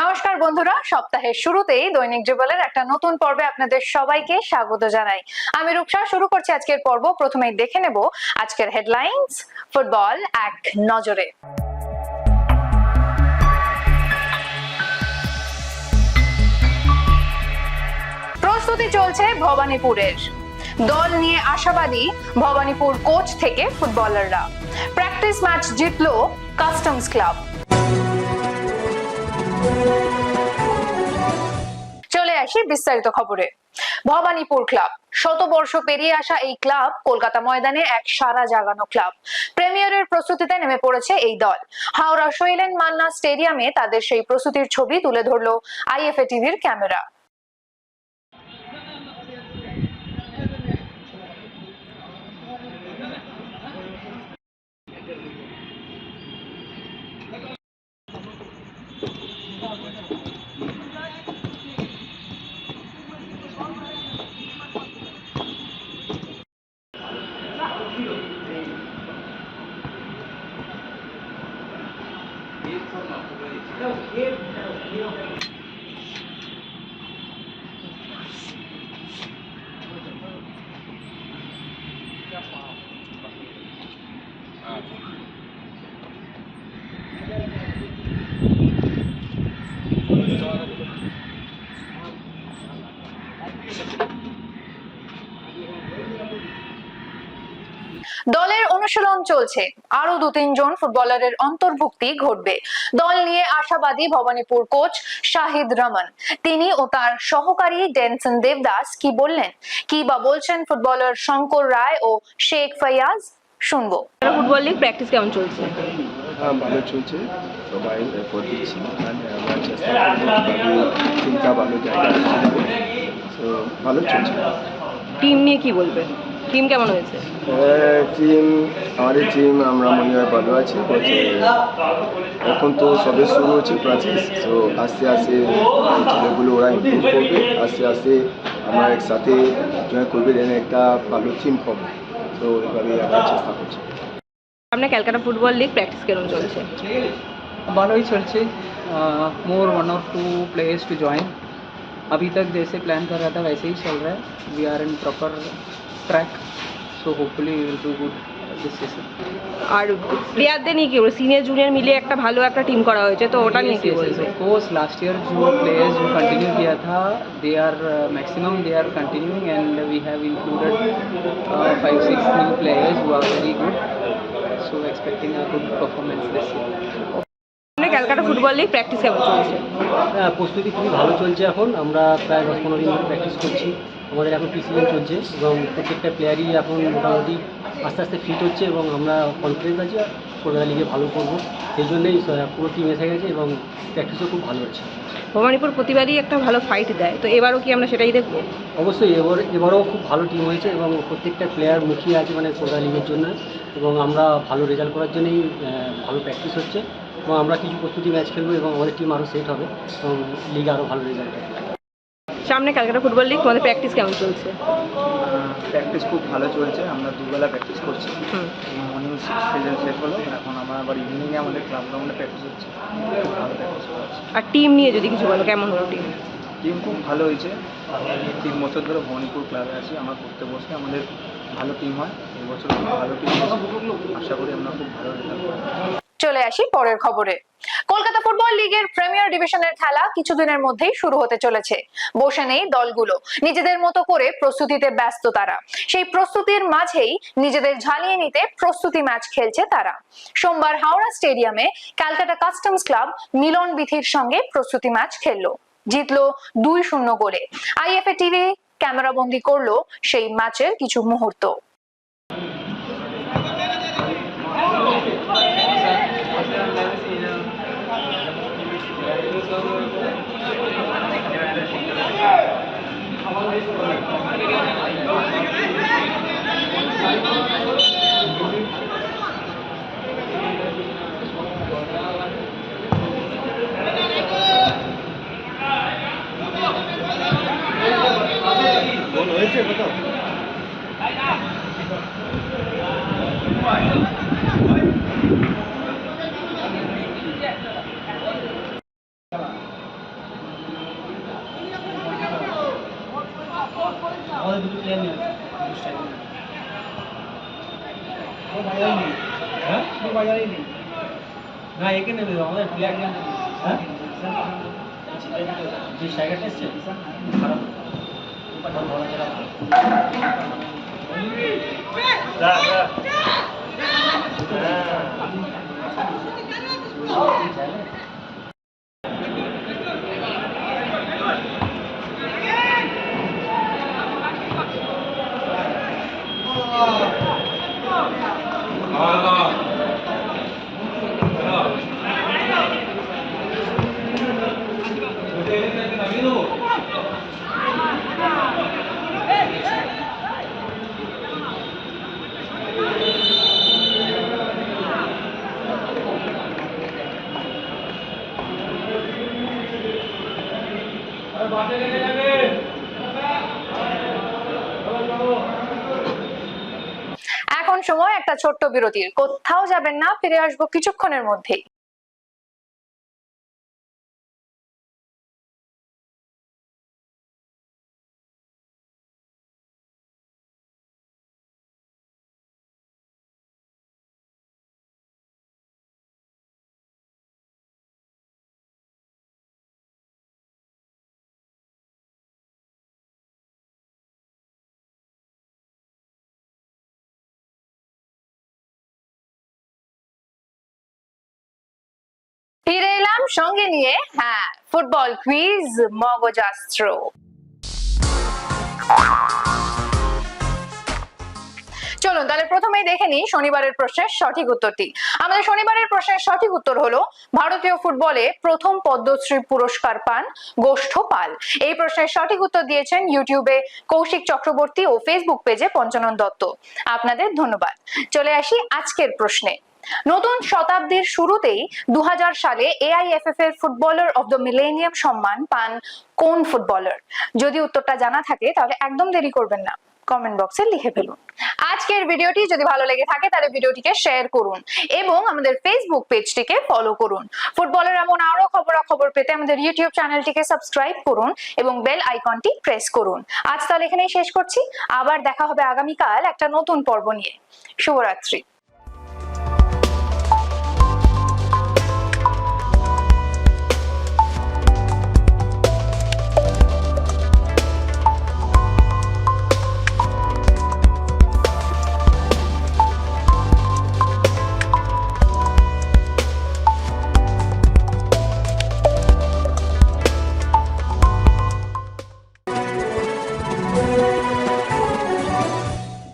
নমস্কার বন্ধুরা, সপ্তাহের শুরুতেই দৈনিক জীবনের একটা নতুন পর্বে আপনাদের সবাইকে স্বাগত জানাই। আমি রূপসা, শুরু করছি আজকের পর্ব। প্রথমেই দেখে নেব আজকের হেডলাইন্স ফুটবল এক নজরে। প্রস্তুতি চলছে ভবানীপুরের। দল নিয়ে আশাবাদী ভবানীপুর কোচ থেকে ফুটবলাররা প্র্যাকটিস ম্যাচ জিতলো কাস্টমস ক্লাব আসি বিস্তারিত খবরে। ভবানীপুর ক্লাব। শতবর্ষ পেরিয়ে আসা এই ক্লাব কলকাতা ময়দানে এক সারা জাগানো ক্লাব। প্রিমিয়ারের প্রস্তুতিতে নেমে পড়েছে এই দল। হাওড়া শৈলেন মান্না স্টেডিয়ামে তাদের সেই প্রস্তুতির ছবি তুলে ধরলো আইএফএ টিভির ক্যামেরা। দলের অনুশীলন চলছে। আরও দু তিনজন ফুটবলারের অন্তর্ভুক্তি ঘটবে। দল নিয়ে আশাবাদী ভবানীপুর কোচ শাহিদ রমন। তিনি ও তার সহকারী ডেনসন দেবদাস কি বললেন? কি বা বলছেন ফুটবলার শঙ্কর রায় ও শেখ ফয়াজ? শুনব। ফুটবল লিগ প্র্যাকটিস কেমন চলছে? হ্যাঁ ভালো চলছে। সবাই এফোর্ট দিচ্ছি। মানে আমরা চেষ্টা করব কীভাবে ভালো জায়গায় তো ভালো চলছে। টিম নিয়ে কি বলবে টিম কেমন হয়েছে? টিম আমাদের টিম আমরা মনে হয় ভালো আছি। এখন তো সবে শুরু হচ্ছে প্রাচীন তো আস্তে আস্তে ছেলেগুলো ওরা ইম্প্রুভ করবে। আস্তে আস্তে আমরা একসাথে জয় করবে দেন একটা ভালো টিম হবে। তো এইভাবেই আমরা চেষ্টা করছি। আপনার ক্যালকাটা ফুটবল লিগ প্র্যাকটিস কেমন চলছে? ভালোই চলছে। More one of two players to join अभी तक जैसे प्लान कर रहा था वैसे ही चल रहा है we are in proper track so hopefully will do good this season আর প্লেয়ারদের নিয়ে কি বলবে সিনিয়র জুনিয়র মিলে একটা ভালো একটা টিম করা হয়েছে তো ওটা নিয়ে কি বলবে ऑफ कोर्स लास्ट ईयर जो प्लेयर्स जो कंटिन्यू किया था they are maximum they are continuing and we have included five six new players who are very good so expecting a good performance this year আপনার Calcutta football league practice কেমন চলছে হ্যাঁ প্রস্তুতি খুবই ভালো চলছে এখন। আমরা প্রায় দশ পনেরো দিন ধরে প্র্যাকটিস করছি। আমাদের এখন প্রিসিজন চলছে এবং প্রত্যেকটা প্লেয়ারই এখন মোটামুটি আস্তে আস্তে ফিট হচ্ছে এবং আমরা কনফিডেন্স আছি কলকাতা লিগে ভালো করব। সেই জন্যই পুরো টিম এসে গেছে এবং প্র্যাকটিসও খুব ভালো হচ্ছে। ভবানীপুর প্রতিবারই একটা ভালো ফাইট দেয়। তো এবারও কি আমরা সেটাই দেখব? অবশ্যই এবার এবারও খুব ভালো টিম হয়েছে এবং প্রত্যেকটা প্লেয়ার মুখিয়ে আছে মানে কলকাতা লিগের জন্য। এবং আমরা ভালো রেজাল্ট করার জন্যই ভালো প্র্যাকটিস হচ্ছে। এবং আমরা কিছু প্রস্তুতি ম্যাচ খেলব এবং আমাদের টিম আরও সেট হবে এবং লিগে আরও ভালো রেজাল্ট হবে। সামনে ক্যালকাটা ফুটবল লিগ তোমাদের প্র্যাকটিস কেমন চলছে? প্র্যাকটিস খুব ভালো চলছে আমরা দুবেলা প্র্যাকটিস করছি। মর্নিং সিজন শেষ হলো এখন আমরা আবার ইভিনিংয়ে আমাদের ক্লাব গ্রাউন্ডে প্র্যাকটিস হচ্ছে। খুব ভালো প্র্যাকটিস আর টিম নিয়ে যদি কিছু বলো কেমন হলো টিম টিম খুব ভালো হয়েছে। তিন বছর ধরে ভবানীপুর ক্লাবে আছি আমরা করতে বসে আমাদের ভালো টিম হয় এবছর খুব ভালো টিম আশা করি আমরা খুব ভালো রেজাল্ট করব চলে আসি পরের খবরে। কলকাতা ফুটবল লিগের প্রিমিয়ার ডিভিশনের খেলা কিছুদিনের মধ্যেই শুরু হতে চলেছে। বসে নেই দলগুলো, নিজেদের মতো করে প্রস্তুতিতে ব্যস্ত তারা। সেই প্রস্তুতির মাঝেই নিজেদের ঝালিয়ে নিতে প্রস্তুতি ম্যাচ খেলছে তারা। সোমবার হাওড়া স্টেডিয়ামে ক্যালকাটা কাস্টমস ক্লাব মিলন বিথির সঙ্গে প্রস্তুতি ম্যাচ খেললো। জিতলো দুই শূন্য গোলে। আইএফএ টিভি ক্যামেরাবন্দি করল সেই ম্যাচের কিছু মুহূর্ত। Bundesländer bestellen. Mobile ini. Hah? Mobile ini. Nah, ini kan lebih orang yang pihak yang. Hah? যে জায়গাটা এসছে খারাপ বলা যাবে হ্যাঁ এখন সময় একটা ছোট্ট বিরতির। কোথাও যাবেন না ফিরে আসব কিছুক্ষণের মধ্যেই। সঙ্গে নিয়ে হ্যাঁ ফুটবল কুইজ মগজাস্ত্র। চলুন, তাহলে প্রথমেই দেখে নিই শনিবারের প্রশ্নের সঠিক উত্তরটি। আমাদের শনিবারের প্রশ্নের সঠিক উত্তর হলো, ভারতীয় ফুটবলে প্রথম পদ্মশ্রী পুরস্কার পান গোষ্ঠ পাল। এই প্রশ্নের সঠিক উত্তর দিয়েছেন ইউটিউবে কৌশিক চক্রবর্তী ও ফেসবুক পেজে পঞ্চানন দত্ত। আপনাদের ধন্যবাদ। চলে আসি আজকের প্রশ্নে। নতুন শতাব্দীর শুরুতেই দু হাজার সালে এআইএফএফ এর ফুটবলার অব দ্য মিলেনিয়াম সম্মান পান কোন ফুটবলার যদি উত্তরটা জানা থাকে, তাহলে একদম দেরি করবেন না। কমেন্ট বক্সে লিখে ফেলুন। আজকের ভিডিওটি যদি ভালো লেগে থাকে, তাহলে ভিডিওটিকে শেয়ার করুন এবং আমাদের ফেসবুক পেজটিকে ফলো করুন। ফুটবলের এমন আরও খবরাখবর পেতে আমাদের ইউটিউব চ্যানেলটিকে সাবস্ক্রাইব করুন এবং বেল আইকনটি প্রেস করুন। আজ তাহলে এখানেই শেষ করছি। আবার দেখা হবে আগামীকাল একটা নতুন পর্ব নিয়ে। শুভরাত্রি।